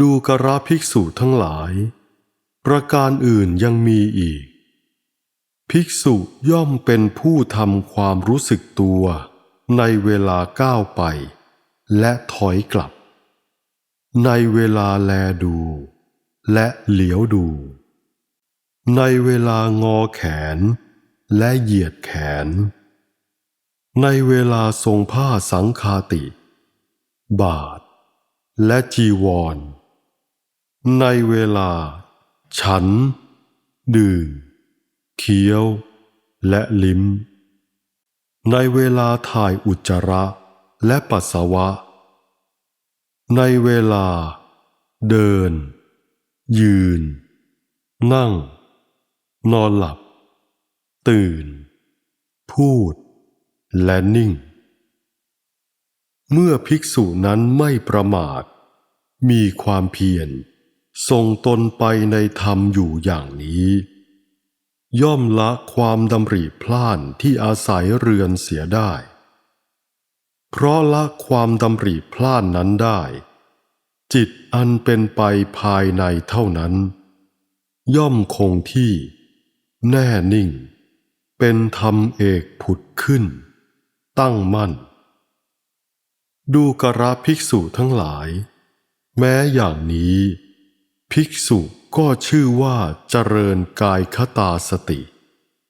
ดูกระภิกษุทั้งหลาย ประการอื่นยังมีอีก ภิกษุย่อมเป็นผู้ทำความรู้สึกตัวในเวลาก้าวไป และถอยกลับ ในเวลาแลดู และเหลียวดู ในเวลางอแขน และเหยียดแขน ในเวลาทรงผ้าสังคาติ บาทและจีวร ในเวลา ฉัน ดื่มเคี้ยว และลิ้ม ในเวลาถ่ายอุจจาระและปัสสาวะ ในเวลา เดิน ยืน นั่ง นอนหลับ ตื่น พูด และนิ่ง เมื่อภิกษุนั้นไม่ประมาท มีความเพียร ทรงตนไปในธรรมอยู่อย่างนี้ ย่อมละความดำริพล่านที่อาศัยเรือนเสียได้ เพราะละความดำริพล่านนั้นได้ จิตอันเป็นไปภายในเท่านั้น ย่อมคงที่ แน่นิ่ง เป็นธรรมเอกผุดขึ้น ตั้งมั่น ดูกระภิกษุทั้งหลาย แม้อย่างนี้ ภิกษุก็ชื่อว่าเจริญกายคตาสติ